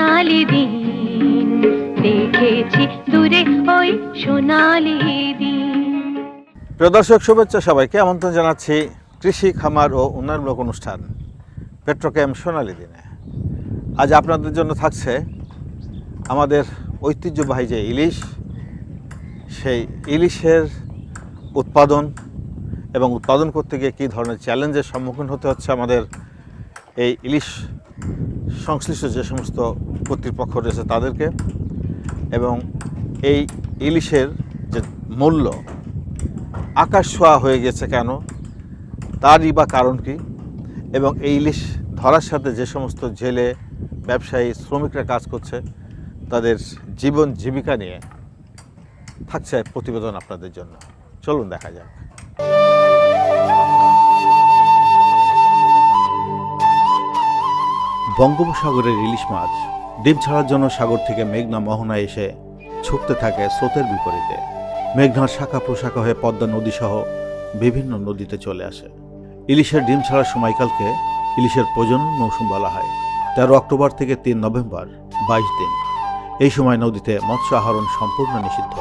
সোনালি দিন দেখেছি দূরে ওই সোনালি দিন প্রিয় দর্শক, শুভেচ্ছা সবাইকে। আমন্ত্রণ জানাচ্ছি কৃষি, খামার ও উন্নয়নমূলক অনুষ্ঠান পেট্রোক্যাম সোনালি দিনে আজ আপনাদের জন্য থাকছে আমাদের ঐতিহ্যবাহী যে ইলিশ, সেই ইলিশের উৎপাদন এবং উৎপাদন করতে গিয়ে কী ধরনের চ্যালেঞ্জের সম্মুখীন হতে হচ্ছে আমাদের এই ইলিশ সংশ্লিষ্ট যে সমস্ত কর্তৃপক্ষ রয়েছে তাদেরকে এবং এই ইলিশের যে মূল্য আকাশ ছোঁয়া হয়ে গেছে কেন, তারই বা কারণ কি? এবং এই ইলিশ ধরার সাথে যে সমস্ত জেলে ব্যবসায়ী, শ্রমিকরা কাজ করছে, তাদের জীবন জীবিকা নিয়ে থাকছে প্রতিবেদন আপনাদের জন্য। চলুন দেখা যাক। বঙ্গোপসাগরের ইলিশ মাছ, ডিম ছাড়ার জন্য সাগর থেকে মেঘনা মোহনায় এসে ছুটতে থাকে স্রোতের বিপরীতে। মেঘনার শাখা প্রশাখা হয়ে পদ্মা নদী সহ বিভিন্ন নদীতে চলে আসে। ইলিশের ডিম ছাড়ার সময়কালকে ইলিশের প্রজনন মৌসুম বলা হয়। তেরো অক্টোবর থেকে তিন নভেম্বর, বাইশ দিন। এই সময় নদীতে মৎস্য আহরণ সম্পূর্ণ নিষিদ্ধ।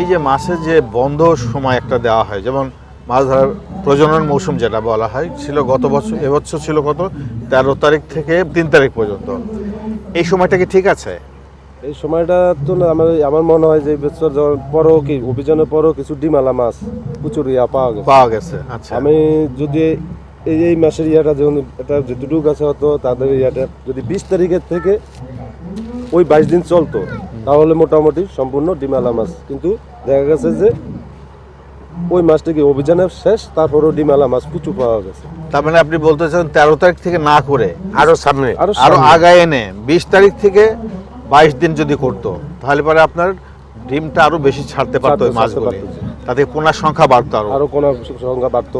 এই যে মাছের যে বন্ধ সময় একটা দেওয়া হয়, যেমন মাছ ধরার প্রজনন মৌসুম যেটা বলা হয় ছিল গত বছর এবছর ছিল কত? তেরো তারিখ থেকে তিন তারিখ পর্যন্ত। এই সময়টা কি ঠিক আছে? এই সময়টা তো না আমার আমার মনে হয় যে বছর পরও কি অভিযানের পরও কিছু ডিমালা মাছ প্রচুর ইয়া পাওয়া গেছে। পাওয়া গেছে আচ্ছা। আমি যদি এই এই মাসের ইয়াটা যখন এটা যেটুকু আছে হতো তাদের ইয়াটা যদি বিশ তারিখের থেকে ওই বাইশ দিন চলতো তাহলে মোটামুটি সম্পূর্ণ ডিমালা মাছ। কিন্তু দেখা গেছে যে ওই মাছটা কি অভিযানের শেষ তারপরও ডিমালা মাছ প্রচুর পাওয়া গেছে। তার মানে আপনি বলতে চান তেরো তারিখ থেকে না করে আরও সামনে আরও আগায় এনে বিশ তারিখ থেকে বাইশ দিন যদি করতো তাহলে পরে আপনার ডিমটা আরও বেশি ছাড়তে পারতো মাছগুলি। তাতে পোনার সংখ্যা বাড়তো আরও। আরও কোনো সংখ্যা বাড়তো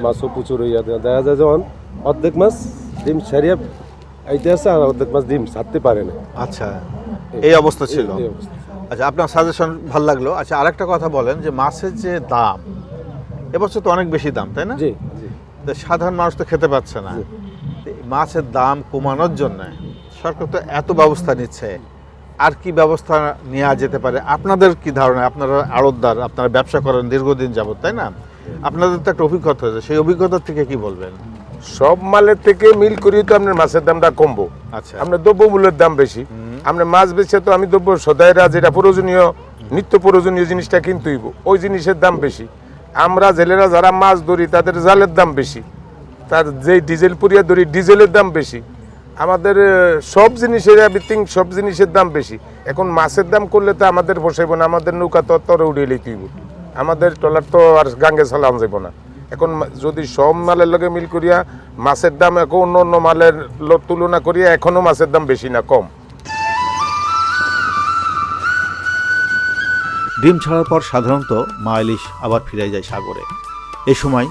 মাছও প্রচুর ইয়া দেয়া- দেখা যায়। যেমন অর্ধেক মাছ ডিম ছাড়িয়ে আইতে আছে আর অর্ধেক মাছ ডিম ছাড়তে পারে না। আচ্ছা এই অবস্থা ছিল। এই অবস্থা। আচ্ছা আপনার সাজেশন ভালো লাগল। আচ্ছা আরেকটা কথা বলেন যে মাছের যে দাম এবছর তো অনেক বেশি দাম তাই না? জি সাধারণ মানুষ তো খেতে পাচ্ছে না। মাছের দাম কমানোর জন্য সরকার তো এত ব্যবস্থা নিচ্ছে। আর কি ব্যবস্থা নেওয়া যেতে পারে? আপনাদের কি ধারণা? আপনারা আড়তদার আপনারা ব্যবসা করেন দীর্ঘদিন যাবত তাই না? আপনাদের তো একটা অভিজ্ঞতা হয়েছে সেই অভিজ্ঞতা থেকে কি বলবেন? সব মালের থেকে মিল করি তো আপনার মাছের দামটা কমবো। আচ্ছা। আপনার দ্রব্য মূল্যের দাম বেশি। আপনার মাছ বেচে তো আমি দ্রব্য সদাইরা যেটা প্রয়োজনীয়, নিত্য প্রয়োজনীয় জিনিসটা কিনতে হইব। ওই জিনিসের দাম বেশি। আমরা জেলেরা যারা মাছ ধরি, তাদের জালের দাম বেশি। তার যেই ডিজেল পুরিয়া ধরি, ডিজেলের দাম বেশি। আমাদের সব জিনিসের এভরিথিং সব জিনিসের দাম বেশি। এখন মাছের দাম করলে তো আমাদের বসাইব না, আমাদের নৌকা তো তরে উড়িয়ে হইব। আমাদের ট্রলার তো আর গাঙ্গে চালান যাব না। এখন যদি সব মালের লগে মিল করিয়া মাছের দাম এখন অন্য অন্য মালের তুলনা করিয়া এখনও মাছের দাম বেশি না, কম। ডিম ছাড়ার পর সাধারণত মা ইলিশ আবার ফিরে যায় সাগরে। এ সময়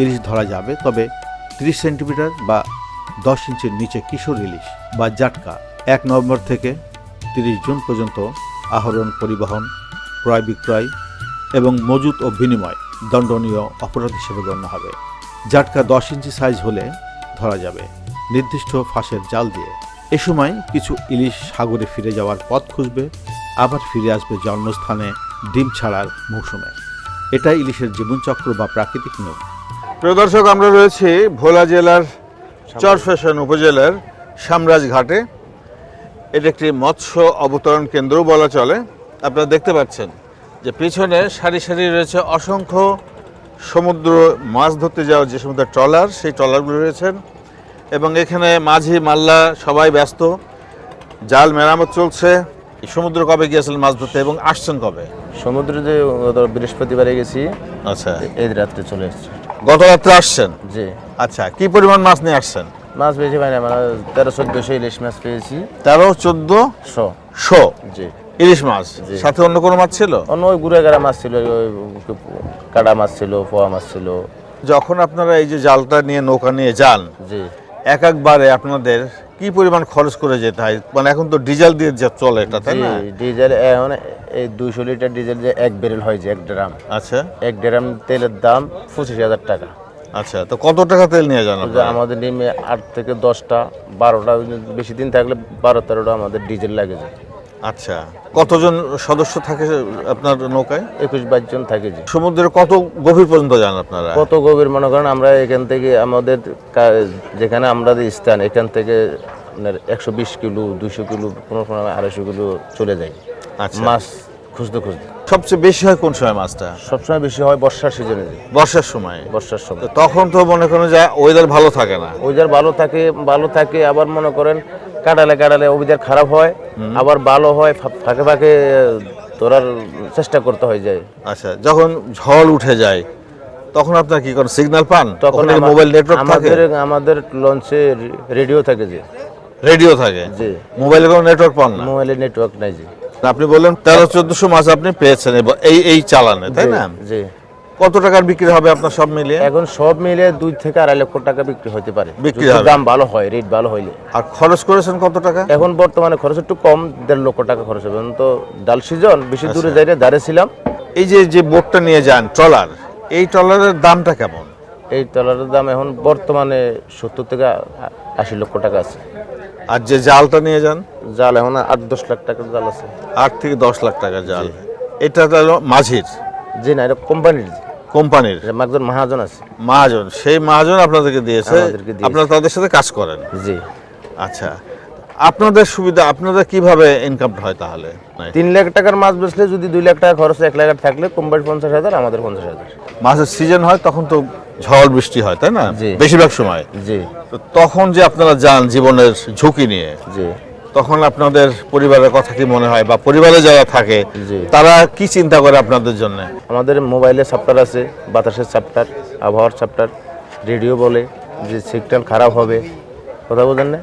ইলিশ ধরা যাবে, তবে তিরিশ সেন্টিমিটার বা দশ ইঞ্চির নিচে কিশোর ইলিশ বা জাটকা এক নভেম্বর থেকে তিরিশ জুন পর্যন্ত আহরণ, পরিবহন, ক্রয় বিক্রয় এবং মজুত ও বিনিময় দণ্ডনীয় অপরাধ হিসেবে গণ্য হবে। জাটকা দশ ইঞ্চি সাইজ হলে ধরা যাবে। নির্দিষ্ট ফাঁসের জাল দিয়ে। এ সময় কিছু ইলিশ সাগরে ফিরে যাওয়ার পথ খুঁজবে, আবার ফিরে আসবে জন্মস্থানে ডিম ছাড়ার মৌসুমে। এটা ইলিশের জীবনচক্র বা প্রাকৃতিক নিয়ম প্রিয় দর্শক আমরা রয়েছি ভোলা জেলার চরফেশন উপজেলার সামরাজ ঘাটে। এটা একটি মৎস্য অবতরণ কেন্দ্র বলা চলে। আপনারা দেখতে পাচ্ছেন যে পিছনে সারি সারি রয়েছে অসংখ্য সমুদ্র মাছ ধরতে যাওয়া যে সমুদ্র ট্রলার সেই ট্রলারগুলো রয়েছেন এবং এখানে মাঝি মাল্লা সবাই ব্যস্ত। জাল মেরামত চলছে। সমুদ্র কবে গিয়েছিলেন মাছ ধরতে এবং আসছেন কবে? সমুদ্রে ধর বৃহস্পতিবারে গেছি। আচ্ছা। এই রাত্রে চলে এসেছি গত রাত্রে আসছেন? জি। আচ্ছা কি পরিমাণ মাছ নিয়ে আসছেন? মাছ পাই না মানে তেরো চোদ্দশো ইলিশ মাছ পেয়েছি। তেরো চোদ্দ? শো। শো? জি। ইলিশ মাছ। সাথে অন্য কোনো মাছ ছিল? অন্য ওই গুড়ে গাড়া মাছ ছিল ওই কাটা মাছ ছিল পোয়া মাছ ছিল। যখন আপনারা এই যে জালটা নিয়ে নৌকা নিয়ে যান জি। এক একবারে আপনাদের কি পরিমাণ খরচ করে যেতে হয়? মানে এখন তো ডিজেল দিয়ে যা চলে এটা তাই না? ডিজেল এখন এই দুইশো লিটার ডিজেল যে এক ব্যারেল হয় যে এক ড্রাম। আচ্ছা। এক ড্রাম তেলের দাম পঁচিশ হাজার টাকা। আচ্ছা তো কত টাকা তেল নিয়ে যান আমাদের নিমে আট থেকে দশটা বারোটা বেশি দিন থাকলে বারো তেরোটা আমাদের ডিজেল লাগে যায় আচ্ছা কতজন সদস্য থাকে আপনার নৌকায়? একুশ বাইশ জন থাকে যে সমুদ্রের কত গভীর পর্যন্ত যান আপনারা? কত গভীর মনে করেন আমরা এখান থেকে আমাদের কা- যেখানে আমরা যে স্থান এখান থেকে আপনার একশো বিশ কিলো দুইশো কিলো কোনো সময় আড়াইশো কিলো চলে যায় আচ্ছা। মাছ খুঁজতে খুঁজতে। সবচেয়ে বেশি হয় কোন সময় মাছটা? সবসময় বেশি হয় বর্ষার সিজনে বর্ষার সময়? বর্ষার তো সময় তখন তো মনে করেন যে ওয়েদার ভালো থাকে না। ওয়েদার ভালো থাকে ভালো থাকে আবার মনে করেন কাটালে কাটালে ওইদার খারাপ হয় আবার ভালো হয় ফাঁকে ফাঁকে তোরার চেষ্টা করতে হয় যায়। আচ্ছা যখন ঝড় উঠে যায় তখন আপনার কি করেন সিগন্যাল পান? তখন মোবাইল নেটওয়ার্ক থাকে? আমাদের আমাদের লঞ্চে রেডিও থাকে যে। রেডিও থাকে? জি। মোবাইলে কোনো নেটওয়ার্ক পান না? মোবাইলে নেটওয়ার্ক নাই যে। আপনি বললেন তেরো চোদ্দশো মাছ আপনি পেয়েছেন এই এই চালানে তাই না? জি। কত টাকার বিক্রি হবে আপনার সব মিলিয়ে? এখন সব মিলে দুই থেকে আড়াই লক্ষ টাকা বিক্রি হতে পারে। বিক্রি দাম ভালো হয় রেট ভালো হইলে। আর খরচ করেছেন কত টাকা? এখন বর্তমানে খরচ একটু কম দেড় লক্ষ টাকা খরচ হবে। তো ডাল সিজন বেশি দূরে আচ্ছা। যাইলে দাঁড়িয়েছিলাম এই যে যে বোটটা নিয়ে যান ট্রলার এই ট্রলারের দামটা কেমন? এই ট্রলারের দাম এখন বর্তমানে সত্তর থেকে আশি লক্ষ টাকা আছে। আর যে জালটা নিয়ে যান? জাল এখন আট দশ লাখ টাকার জাল আছে। আট থেকে দশ লাখ টাকার জাল। এটা হলো মাঝির? জি না এটা কোম্পানির কোম্পানির? একজন মহাজন আছে। মহাজন সেই মহাজন আপনাদেরকে দিয়েছে আপনারা তাদের সাথে কাজ করেন? জি। আচ্ছা আপনাদের সুবিধা আপনাদের কীভাবে ইনকাম হয় তাহলে? তিন লাখ টাকার মাছ বেচলে যদি দুই লাখ টাকা খরচ এক লাখ থাকলে কোম্পানি পঞ্চাশ হাজার আমাদের পঞ্চাশ হাজার। মাছের সিজন হয় তখন তো ঝড় বৃষ্টি হয় তাই না? বেশিরভাগ সময়। জি। তখন যে আপনারা যান জীবনের ঝুঁকি নিয়ে জি। তখন আপনাদের পরিবারের কথা কি মনে হয়? বা পরিবারে যারা থাকে। তারা কি চিন্তা করে আপনাদের জন্য? আমাদের মোবাইলে চ্যাপ্টার আছে বাতাসের চ্যাপ্টার আবহাওয়ার চ্যাপ্টার রেডিও বলে যে সিগন্যাল খারাপ হবে। কথা বোঝেন না?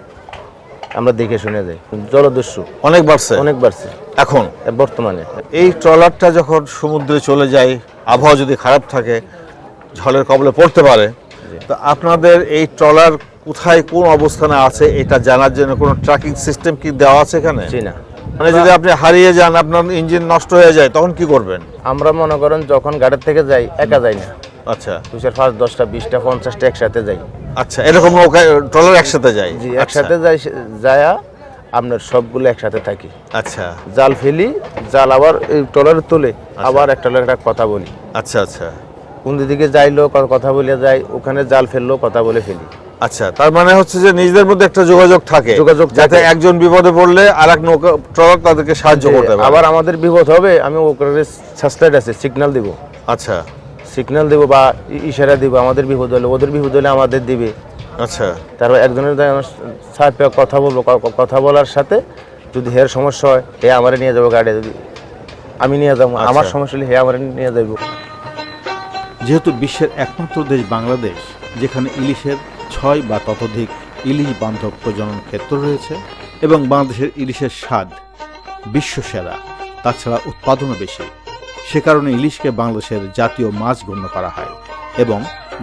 আমরা দেখে শুনে যাই। জলদস্যু। অনেক বাড়ছে? অনেক বাড়ছে। এখন? বর্তমানে। এই ট্রলারটা যখন সমুদ্রে চলে যায় আবহাওয়া যদি খারাপ থাকে ঝড়ের কবলে পড়তে পারে তো আপনাদের এই ট্রলার কোথায় কোন অবস্থানে আছে এটা জানার জন্য কোনো ট্র্যাকিং সিস্টেম কি দেওয়া আছে এখানে? জি না। মানে যদি আপনি হারিয়ে যান আপনার ইঞ্জিন নষ্ট হয়ে যায় তখন কি করবেন? আমরা মনে করেন যখন গাড়ির থেকে যাই একা যাই না। আচ্ছা। চার পাঁচ দশটা বিশটা পঞ্চাশটা একসাথে যাই। আচ্ছা এরকম ট্রলার একসাথে যাই? জি আচ্ছা, একসাথে যাই যায়া আপনার সবগুলো একসাথে থাকি। আচ্ছা। জাল ফেলি জাল আবার ট্রলারে তুলে আবার একটা একটা কথা বলি। আচ্ছা আচ্ছা। কোন দিকে যাইলো কথা বলে যাই ওখানে জাল ফেলল কথা বলে ফেলি। আচ্ছা তার মানে হচ্ছে যে নিজেদের মধ্যে একটা যোগাযোগ থাকে যোগাযোগ যাতে একজন বিপদে পড়লে আর এক নৌকা ট্রলার তাদেরকে সাহায্য করতে পারে। আবার আমাদের বিপদ হবে আমি ওখানে সাসলাইট আছে সিগন্যাল দিব। আচ্ছা। সিগন্যাল দিব বা ইশারা দিব আমাদের বিপদ হলে ওদের বিপদ হলে আমাদের দিবে। আচ্ছা। তারপর একজনের সাথে কথা বলব কথা বলার সাথে যদি হের সমস্যা হয় হে আমারে নিয়ে যাব গাড়ি যদি আমি নিয়ে যাব আচ্ছা। আমার সমস্যা হলে হে আমারে নিয়ে যাব যেহেতু বিশ্বের একমাত্র দেশ বাংলাদেশ যেখানে ইলিশের ছয় বা ততোধিক ইলিশ বান্ধব প্রজনন ক্ষেত্র রয়েছে এবং বাংলাদেশের ইলিশের স্বাদ বিশ্বসেরা, তাছাড়া উৎপাদনও বেশি। সে কারণে ইলিশকে বাংলাদেশের জাতীয় মাছ গণ্য করা হয় এবং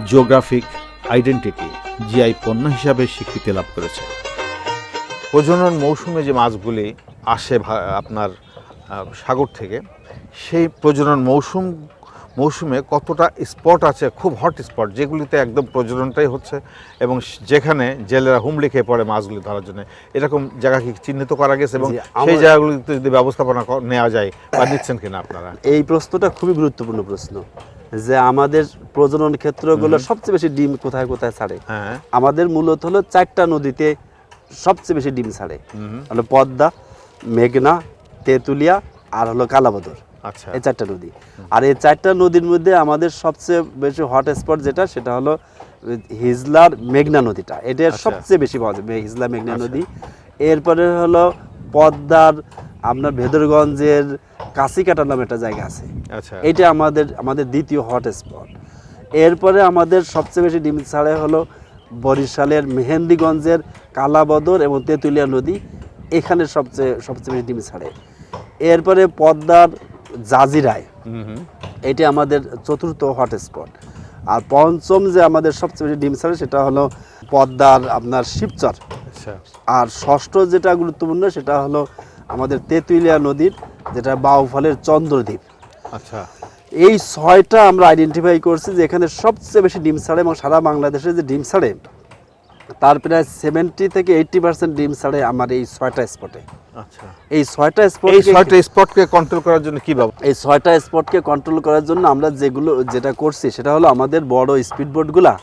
জিওগ্রাফিক আইডেন্টিটি জিআই পণ্য হিসাবে স্বীকৃতি লাভ করেছে। প্রজনন মৌসুমে যে মাছগুলি আসে আপনার সাগর থেকে, সেই প্রজনন মৌসুম মৌসুমে কতটা স্পট আছে খুব হট স্পট যেগুলিতে একদম প্রজননটাই হচ্ছে এবং যেখানে জেলেরা হুমড়ি খেয়ে পড়ে মাছগুলি ধরার জন্য। এরকম জায়গা কি চিহ্নিত করা গেছে এবং সেই জায়গাগুলিতে যদি ব্যবস্থাপনা নেওয়া যায় বা নিচ্ছেন কিনা আপনারা? এই প্রশ্নটা খুবই গুরুত্বপূর্ণ প্রশ্ন যে আমাদের প্রজনন ক্ষেত্রগুলো সবচেয়ে বেশি ডিম কোথায় কোথায় ছাড়ে। হ্যাঁ। আমাদের মূলত হলো চারটা নদীতে সবচেয়ে বেশি ডিম ছাড়ে। হলো পদ্মা মেঘনা তেঁতুলিয়া আর হলো কালাবদর। এই চারটা নদী। আর এই চারটা নদীর মধ্যে আমাদের সবচেয়ে বেশি হট স্পট যেটা সেটা হলো হিজলার মেঘনা নদীটা। এটা আচ্ছা। সবচেয়ে বেশি পাওয়া যাবে হিজলা মেঘনা নদী। এরপরে হলো পদ্মার আপনার ভেদরগঞ্জের কাশিকাটা নামে একটা জায়গা আছে। আচ্ছা। এটা আমাদের আমাদের দ্বিতীয় হট স্পট এরপরে আমাদের সবচেয়ে বেশি ডিম ছাড়ে হলো বরিশালের মেহেন্দিগঞ্জের কালাবদর এবং তেঁতুলিয়া নদী। এখানে সবচেয়ে সবচেয়ে বেশি ডিম ছাড়ে। এরপরে পদ্মার জাজিরায়। এটি আমাদের চতুর্থ হটস্পট। আর পঞ্চম যে আমাদের সবচেয়ে বেশি ডিম ছাড়ে সেটা হলো পদ্মার আপনার শিবচর। আচ্ছা। আর ষষ্ঠ যেটা গুরুত্বপূর্ণ সেটা হলো আমাদের তেঁতুলিয়া নদীর যেটা বাউফলের চন্দ্রদ্বীপ। আচ্ছা। এই ছয়টা আমরা আইডেন্টিফাই করছি যে এখানে সবচেয়ে বেশি ডিম ছাড়ে এবং সারা বাংলাদেশে যে ডিম ছাড়ে তার প্রায় সেভেন্টি থেকে এইট্টি পার্সেন্ট ডিম ছাড়ে আমার এই ছয়টা স্পটে আচ্ছা। এই ছয়টা স্পট এই ছয়টা স্পটকে কন্ট্রোল করার জন্য কি ব্যবস্থা? এই ছয়টা স্পটকে কন্ট্রোল করার জন্য আমরা যেগুলো যেটা করছি সেটা হলো আমাদের বড় স্পিড বোটগুলা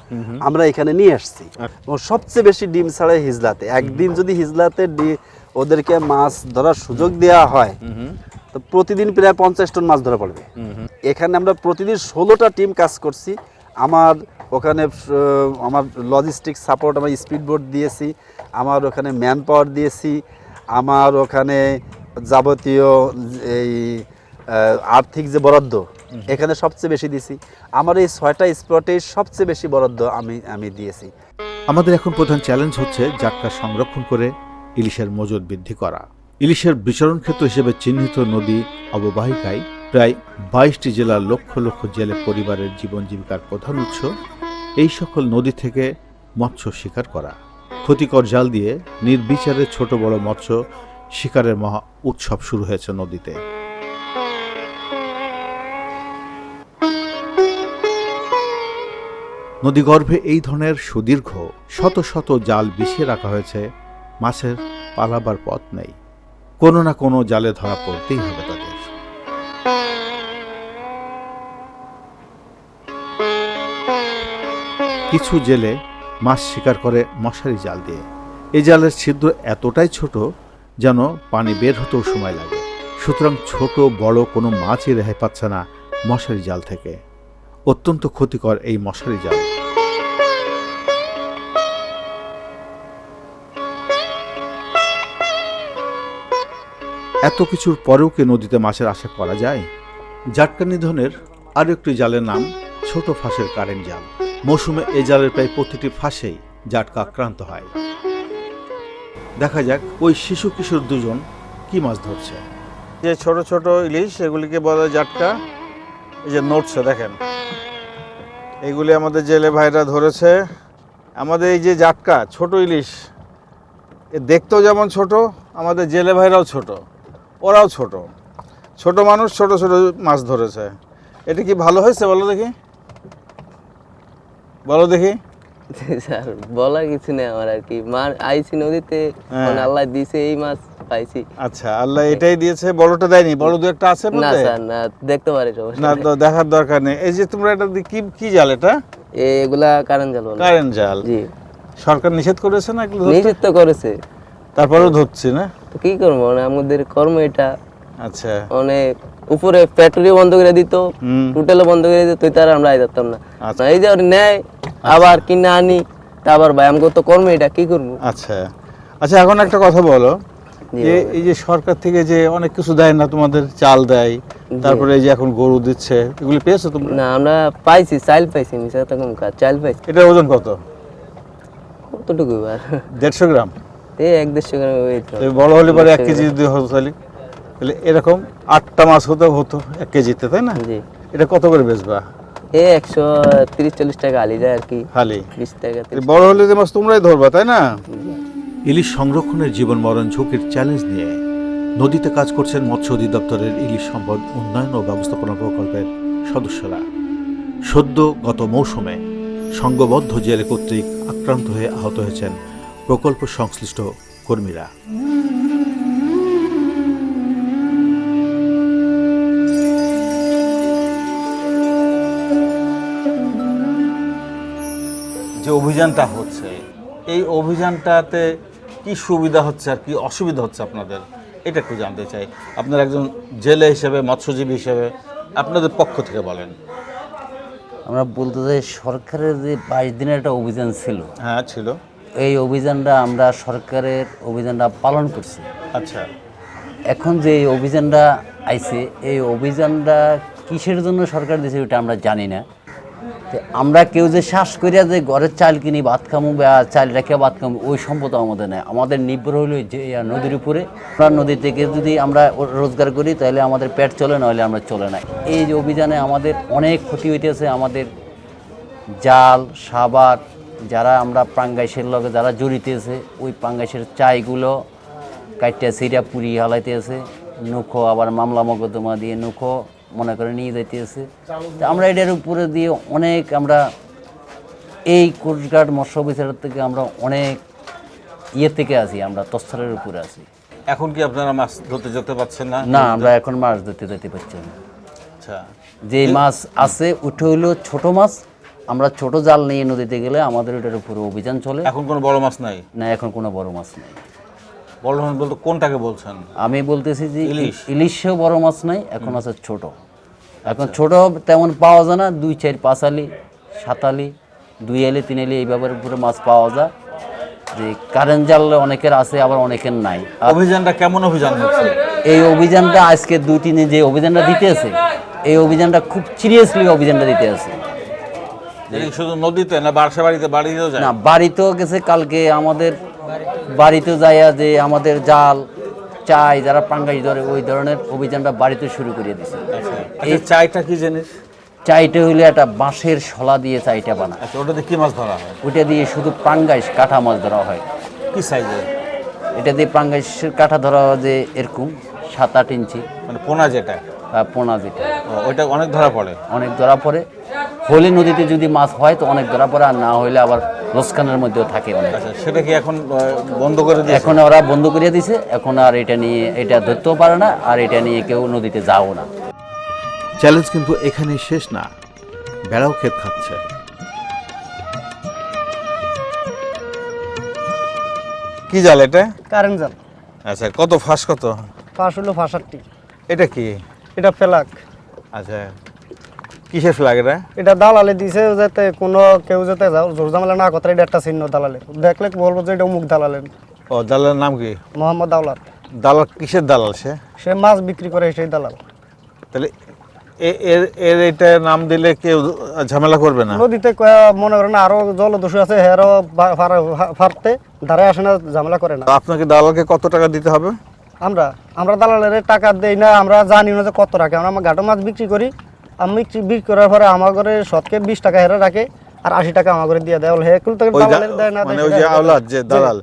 আমরা এখানে নিয়ে আসছি। এবং সবচেয়ে বেশি ডিম ছাড়ে হিজলাতে। একদিন যদি হিজলাতে ডি- ওদেরকে মাছ ধরার সুযোগ দেওয়া হয় তো প্রতিদিন প্রায় পঞ্চাশ টন মাছ ধরা পড়বে। এখানে আমরা প্রতিদিন ষোলোটা টিম কাজ করছি। আমার ওখানে আমার লজিস্টিক সাপোর্ট আমার স্পিড বোট দিয়েছি আমার ওখানে ম্যান পাওয়ার দিয়েছি আমার ওখানে যাবতীয় এই আর্থিক যে বরাদ্দ এখানে সবচেয়ে বেশি দিয়েছি। আমার এই ছয়টা স্পটে সবচেয়ে বেশি বরাদ্দ আমি আমি দিয়েছি। আমাদের এখন প্রধান চ্যালেঞ্জ হচ্ছে জাটকা সংরক্ষণ করে ইলিশের মজুদ বৃদ্ধি করা। ইলিশের বিচরণ ক্ষেত্র হিসেবে চিহ্নিত নদী অববাহিকায় প্রায় বাইশটি জেলার লক্ষ লক্ষ জেলে পরিবারের জীবন জীবিকার প্রধান উৎস এই সকল নদী থেকে মৎস্য শিকার করা। ক্ষতিকর জাল দিয়ে নির্বিচারে ছোট বড় মৎস্য শিকারের মহা উৎসব শুরু হয়েছে নদীতে। নদীগর্ভে এই ধরনের সুদীর্ঘ, শত শত জাল বিছিয়ে রাখা হয়েছে, মাছের পালাবার পথ নেই। কোনো না কোনো জালে ধরা পড়তেই হবে তাদের। কিছু জেলে মাছ শিকার করে মশারি জাল দিয়ে। এই জালের ছিদ্র এতটাই ছোট যেন পানি বের হতেও সময় লাগে। সুতরাং ছোট, বড় কোনো মাছই রেহাই পাচ্ছে না মশারি জাল থেকে। অত্যন্ত ক্ষতিকর এই মশারি জাল। এত কিছুর পরেও কি নদীতে মাছের আশা করা যায়? জাটকা নিধনের আরও একটি জালের নাম ছোট ফাঁসের কারেন্ট জাল। মৌসুমে এই জালের প্রায় প্রতিটি ফাঁসেই জাটকা আক্রান্ত হয়। দেখা যাক ওই শিশু কিশোর দুজন কি মাছ ধরছে। যে ছোট ছোট ইলিশ, এগুলিকে বলা হয় জাটকা। এই যে নড়ছে, দেখেন। এগুলি আমাদের জেলে ভাইরা ধরেছে। আমাদের এই যে জাটকা, ছোট ইলিশ, এ দেখতেও যেমন ছোট, আমাদের জেলে ভাইরাও ছোট, ওরাও ছোট। ছোট মানুষ ছোট ছোট মাছ ধরেছে। এটা কি ভালো হয়েছে বলো দেখি? বলো দেখি। স্যার বলার কিছু নেই আমার আর কি। মার আইছি নদীতে হ্যাঁ। মানে আল্লাহ দিছে এই মাছ পাইছি। আচ্ছা আল্লাহ এটাই দিয়েছে বড়টা দেয়নি। বড় দু একটা আছে না স্যার না দেখতে পারি সমস্যা না তো দেখার দরকার নেই। এই যে তোমরা এটা কি কি জাল এটা? এগুলা কারণ জাল কারেন্ট জাল। জি। সরকার নিষেধ করেছে না এগুলো নিষেধ তো করেছে। তারপরেও ধরছি না? তো কি করব? মানে আমাদের কর্ম এটা। আচ্ছা। অনেক উপরে ফ্যাক্টরিও বন্ধ করে দিত হুম। টোটালও বন্ধ করে দিত তুই তার আমরা যেতাম না। আচ্ছা। না, এই যে নেয় আবার কিনে আনি তা আবার ভাই আমাকে তো কর্ম এটা কি করব? আচ্ছা। আচ্ছা এখন একটা কথা বলো যে এই যে সরকার থেকে যে অনেক কিছু দেয় না তোমাদের চাল দেয় তারপরে এই যে এখন গরু দিচ্ছে এগুলি পেয়েছ তোমরা? না আমরা পাইছি চাইল পাইছি মিশা তখন চাইল পাইছি। এটার ওজন কত? কতটুকু এবার? দেড়শো গ্রাম। এই এক দেড়শো গ্রাম বড় হলে পরে এক কেজি যদি হতো তাহলে? তাহলে এরকম আটটা মাছ হতে হতো এক কেজিতে তাই না? জি। এটা কত করে বেচবা? এই একশো তিরিশ চল্লিশ টাকা আলি যায় আর কি। বিশ টাকা বড় হলে যে মাছ তোমরাই ধরবা তাই না? ইলিশ সংরক্ষণের জীবন মরণ ঝুঁকির চ্যালেঞ্জ নিয়ে নদীতে কাজ করছেন মৎস্য অধিদপ্তরের ইলিশ সম্পদ উন্নয়ন ও ব্যবস্থাপনা প্রকল্পের সদস্যরা। সদ্য গত মৌসুমে সংঘবদ্ধ জেলে কর্তৃক আক্রান্ত হয়ে আহত হয়েছেন প্রকল্প সংশ্লিষ্ট কর্মীরা। যে অভিযানটা হচ্ছে এই অভিযানটাতে কি সুবিধা হচ্ছে আর কি অসুবিধা হচ্ছে আপনাদের? এটা একটু জানতে চাই। আপনার একজন জেলে হিসেবে মৎস্যজীবী হিসেবে আপনাদের পক্ষ থেকে বলেন। আমরা বলতে চাই সরকারের যে বাইশ দিনের একটা অভিযান ছিল হ্যাঁ ছিল। এই অভিযানটা আমরা সরকারের অভিযানটা পালন করছি। আচ্ছা। এখন যে এই অভিযানটা আইছে এই অভিযানটা কিসের জন্য সরকার দিয়েছে ওটা আমরা জানি না। আমরা কেউ যে শ্বাস করিয়া যে ঘরের চাল কিনি, ভাত খামু বা চাল রেখে ভাত খামু, ওই সম্পদ আমাদের নেই। আমাদের নির্ভর হইল যে নদীর উপরে। নদী থেকে যদি আমরা রোজগার করি, তাহলে আমাদের পেট চলে নইলে আমরা চলে না এই যে অভিযানে আমাদের অনেক ক্ষতি হইতেছে আমাদের জাল সাবার যারা আমরা পাঙ্গাইশের লগে যারা জড়িত আছে ওই পাঙ্গাইশের চাইগুলো কাইটা সিরা পুরি হালাইতেছে। নুখো আবার মামলা মকদ্দমা দিয়ে নুখো মনে করে নিয়ে যাইতেছে। তো আমরা এটার উপরে দিয়ে অনেক আমরা এই কোস্টগার্ড মৎস্য অফিসারের থেকে আমরা অনেক ইয়ে থেকে আছি আমরা তস্তরের উপরে আছি। এখন কি আপনারা মাছ ধরতে যেতে পারছেন না? না আমরা এখন মাছ ধরতে যেতে পারছি না। আচ্ছা। যে মাছ আছে উঠে হইল ছোট মাছ আমরা ছোট জাল নিয়ে নদীতে গেলে আমাদের ওটার উপরে অভিযান চলে। এখন কোনো বড় মাছ নাই? না এখন কোনো বড় মাছ নেই। বড় মাছ বলতে কোনটাকে বলছেন? আমি বলতেছি যে ইলিশ। ইলিশেও বড় মাছ নাই এখন আছে ছোট। এখন ছোট তেমন পাওয়া যায় না দুই চার পাঁচ আলি সাত আলি দুই আলি তিন আলি এইভাবে উপরে মাছ পাওয়া যায়। যে কারেন্ট জাল অনেকের আছে আবার অনেকের নাই। অভিযানটা কেমন অভিযান হচ্ছে? এই অভিযানটা আজকে দুই তিনে যে অভিযানটা দিতে আছে এই অভিযানটা খুব সিরিয়াসলি অভিযানটা দিতে আছে। শুধু নদীতে না বাসা বাড়িতে বাড়িতেও যায়? না বাড়িতেও গেছে কালকে আমাদের বাড়িতে যাইয়া যে আমাদের জাল চাই যারা পাঙ্গাই ধরে ওই ধরনের অভিযানটা বাড়িতে শুরু করে দিছে। এই চাইটা কি জিনিস? চাইটা হইলে একটা বাঁশের শলা দিয়ে চাইটা বানায়। আচ্ছা ওটাতে কি মাছ ধরা হয়? ওইটা দিয়ে শুধু পাঙ্গাইশ কাঠা মাছ ধরা হয়। কি সাইজের? এটা দিয়ে পাঙ্গাইশের কাঠা ধরা হয় যে এরকম সাত আট ইঞ্চি। মানে পোনা যেটা? বা পোনা যেটা। ওইটা অনেক ধরা পড়ে। অনেক ধরা পড়ে। হোলি নদীতে যদি মাছ হয় তো অনেক ধরা পড়ে আর না হইলে আবার লোসকানের মধ্যেও থাকে অনেক। আচ্ছা সেটা কি এখন বন্ধ করে দিয়েছে? এখন ওরা বন্ধ করিয়ে দিছে এখন আর এটা নিয়ে এটা ধরতেও পারে না আর এটা নিয়ে কেউ নদীতে যাও না। চ্যালেঞ্জ কিন্তু এখানে শেষ না বেড়াও ক্ষেত খাচ্ছে। কি জাল এটা? কারেন্ট জাল। আচ্ছা কত ফাঁস কত? ফাঁস হলো ফাঁসারটি এটা কি? এটা ফেলাক। আচ্ছা। কিসের ফ্ল্যাগ এটা? এটা দালালে দিছে যাতে কোনো কেউ যাতে যাও জোর জামেলা না কথা এটা একটা চিহ্ন দালালে। দেখলে বলব যে এটা অমুক দালালের। ও দালালের নাম কি? মোহাম্মদ দাওলাত। দালাল কিসের দালাল সে? সে মাছ বিক্রি করে সেই দালাল। তাহলে এর এর এটা নাম দিলে কেউ ঝামেলা করবে না? নদীতে মনে করেন আরও জলদস্যু আছে ফার- ফারতে ধারে আসে না ঝামেলা করে না। আপনাকে দালালকে কত টাকা দিতে হবে? আমরা আমরা দালালের টাকা দেই না আমরা জানি না যে কত রাখে আমরা আমার ঘাটো মাছ বিক্রি করি আমি বিক্রি করার পরে আমার ঘরে শতকে বিশ টাকা হেরে রাখে আর আশি টাকা আমার ঘরে দিয়ে দেয়। বলে দেয় না মানে ওই যে আওলাদ যে দালাল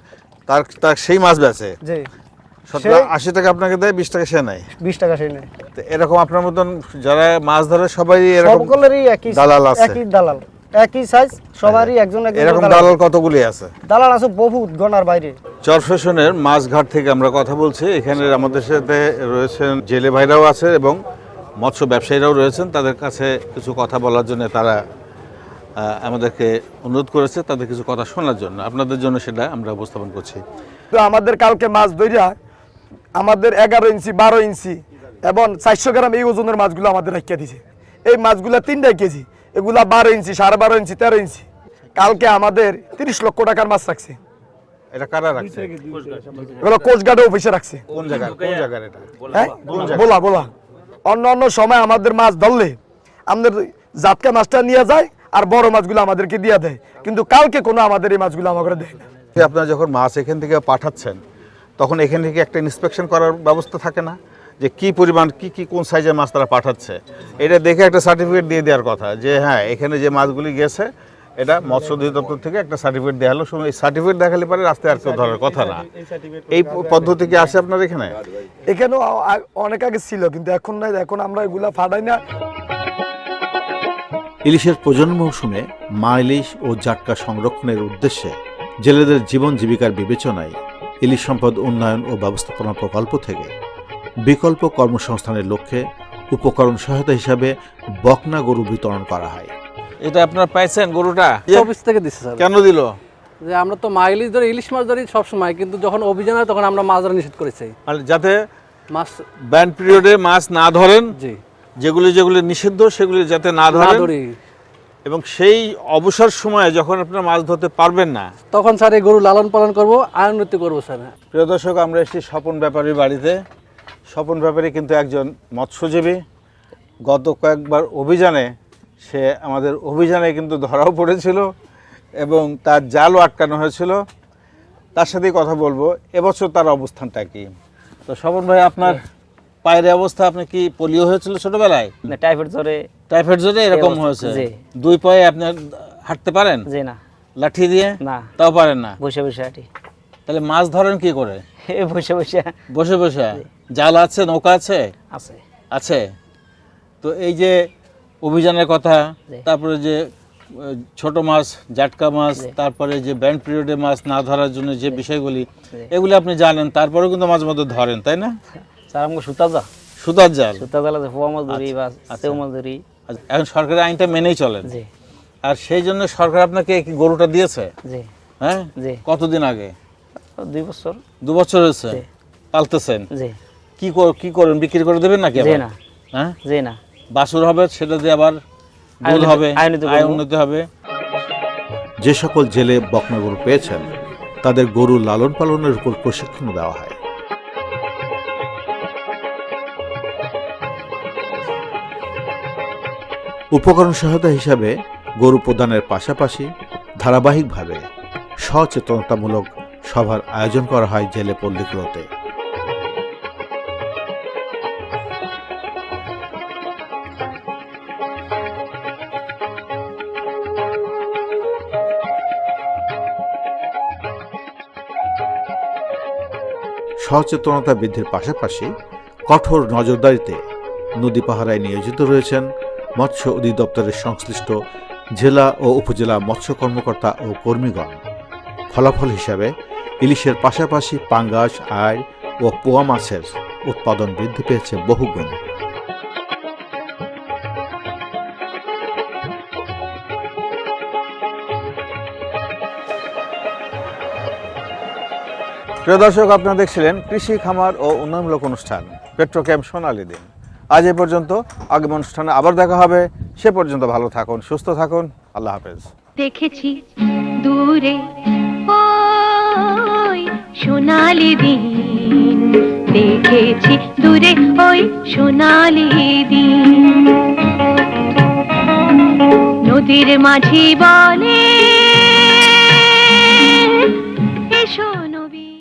তার তার সেই মাছ বেচে। জি। আশি টাকা আপনাকে দেয় বিশ টাকা সে নেয়। বিশ টাকা সেই নেয়। তো এরকম আপনার মতন যারা মাছ ধরে সবাই এরকম সকলেরই একই দালাল আছে। একই দালাল একই সাইজ সবারই একজন একজন এরকম দালাল। দালাল কতগুলি আছে? দালাল আছে বহুত গণার বাইরে। চরফেশনের মাছঘাট থেকে আমরা কথা বলছি। এখানে আমাদের সাথে রয়েছেন জেলে ভাইরাও আছে এবং মৎস্য ব্যবসায়ীরাও রয়েছেন তাদের কাছে কিছু কথা বলার জন্য তারা আমাদেরকে অনুরোধ করেছে তাদের কিছু কথা শোনার জন্য। আপনাদের জন্য সেটা আমরা উপস্থাপন করছি। তো আমাদের কালকে মাছ ধরিয়া আমাদের এগারো ইঞ্চি বারো ইঞ্চি এবং চারশো গ্রাম এই ওজনের মাছগুলো আমাদের রাখিয়া দিছে। এই মাছগুলা তিনটাই কেজি এগুলা বারো ইঞ্চি সাড়ে বারো ইঞ্চি তেরো ইঞ্চি। কালকে আমাদের তিরিশ লক্ষ টাকার মাছ রাখছে। এটা কারা রাখছে? এগুলো অফিসে রাখছে। কোন জায়গার কোন জায়গার এটা? হ্যাঁ? বলা বলা। অন্য অন্য সময় আমাদের মাছ ধরলে আমাদের জাতকা মাছটা নিয়ে যায় আর বড় মাছগুলো আমাদেরকে দিয়ে দেয়। কিন্তু কালকে কোনো আমাদের এই মাছগুলো আমাকে দেয় না। আপনারা যখন মাছ এখান থেকে পাঠাচ্ছেন, তখন এখান থেকে একটা ইন্সপেকশন করার ব্যবস্থা থাকে না? যে কি পরিমাণ, কি কি, কোন সাইজের মাছ তারা পাঠাচ্ছে? এটা দেখে একটা সার্টিফিকেট দিয়ে দেওয়ার কথা যে হ্যাঁ এখানে যে মাছগুলি গেছে এটা মৎস্য অধিদপ্তর থেকে একটা সার্টিফিকেট দেওয়া হলো। শুনুন এই সার্টিফিকেট দেখালে পরে রাস্তায় আর কেউ ধরার কথা না। এই পদ্ধতি কি আছে আপনার এখানে? এখানেও অনেক আগে ছিল কিন্তু এখন নাই এখন আমরা এগুলা ফাটাই না। ইলিশের প্রজনন মৌসুমে মা ইলিশ ও জাটকা সংরক্ষণের উদ্দেশ্যে জেলেদের জীবন জীবিকার বিবেচনায় ইলিশ সম্পদ উন্নয়ন ও ব্যবস্থাপনা প্রকল্প থেকে বিকল্প কর্মসংস্থানের লক্ষ্যে উপকরণ সহায়তা হিসাবে বকনা গরু বিতরণ করা হয়। এটা আপনারা পাইছেন গরুটা? অফিস থেকে দিচ্ছে স্যার। কেন দিল? যে আমরা তো মা ইলিশ ধরে ইলিশ মাছ ধরি সবসময় কিন্তু যখন অভিযান হয় তখন আমরা মাছ ধরা নিষেধ করেছি। মানে যাতে মাছ ব্যান্ড পিরিয়ডে মাছ না ধরেন জি। যেগুলি যেগুলি নিষিদ্ধ সেগুলি যাতে না ধরেন ধরি। এবং সেই অবসর সময়ে যখন আপনারা মাছ ধরতে পারবেন না তখন স্যার এই গরু লালন পালন করব আয়ুন্নতি করব স্যার। প্রিয় দর্শক আমরা এসেছি স্বপন ব্যাপারীর বাড়িতে। স্বপন ব্যাপারী কিন্তু একজন মৎস্যজীবী। গত কয়েকবার অভিযানে সে আমাদের অভিযানে কিন্তু ধরাও পড়েছিল এবং তার জালও আটকানো হয়েছিল। তার সাথেই কথা বলব এবছর তার অবস্থানটা কি? তো স্বপন ভাই আপনার পায়ের অবস্থা আপনি কি পোলিও হয়েছিল ছোটবেলায়? না টাইফয়েড জ্বরে। টাইফয়েড জ্বরে এরকম হয়েছে? জি। দুই পায়ে আপনি হাঁটতে পারেন? যে না। লাঠি দিয়ে? না। তাও পারেন না? বসে বসে হাঁটি। তাহলে মাছ ধরেন কি করে? এ বসে বসে। বসে বসে। জাল আছে নৌকা আছে? আছে। আছে। তো এই যে অভিযানের কথা তারপরে যে ছোট মাছ জাটকা মাছ তারপরে যে ব্যান্ড পিরিয়ডে মাছ না ধরার জন্য যে বিষয়গুলি এগুলি আপনি জানেন তারপরেও কিন্তু মাঝে মধ্যে ধরেন তাই না? স্যার আমাকে সুতা যা সুতার জাল? আছে মাছ ধরি বা সেও মাছ ধরি আচ্ছা, এখন সরকারের আইনটা মেনেই চলেন। আর সেই জন্য সরকার আপনাকে কি গরুটা দিয়েছে? হ্যাঁ? কতদিন আগে? দুই বছর। দু বছর হয়েছে? পালতেছেন? কি কি করেন বিক্রি করে দেবেন নাকি হ্যাঁ? না। বাছুর হবে সেটা দিয়ে আবার দুধ হবে আয় উন্নতি হবে। যে সকল জেলে বকনা গরু পেয়েছেন তাদের গরু লালন পালনের উপর প্রশিক্ষণ দেওয়া হয়। উপকরণ সহায়তা হিসাবে গরু প্রদানের পাশাপাশি ধারাবাহিকভাবে সচেতনতামূলক সভার আয়োজন করা হয় জেলে পল্লীগুলোতে। সচেতনতা বৃদ্ধির পাশাপাশি কঠোর নজরদারিতে নদী পাহারায় নিয়োজিত রয়েছেন মৎস্য অধিদপ্তরের সংশ্লিষ্ট জেলা ও উপজেলা মৎস্য কর্মকর্তা ও কর্মীগণ। ফলাফল হিসাবে ইলিশের পাশাপাশি পাঙ্গাস আয় ও পোয়া মাছের উৎপাদন বৃদ্ধি পেয়েছে বহুগুণ। প্রিয় দর্শক, আপনারা দেখছিলেন কৃষি, খামার ও উন্নয়নমূলক অনুষ্ঠান। পেট্রোক্যাম্প সোনালী দিন। আজ এ পর্যন্ত আগামী অনুষ্ঠানে আবার দেখা হবে। সে পর্যন্ত ভালো থাকুন, সুস্থ থাকুন। আল্লাহ হাফেজ। দেখেছি দূরে, ওই সোনালি দিন। দেখেছি দূরে, ওই সোনালি দিন। নদীর মাঝি বলে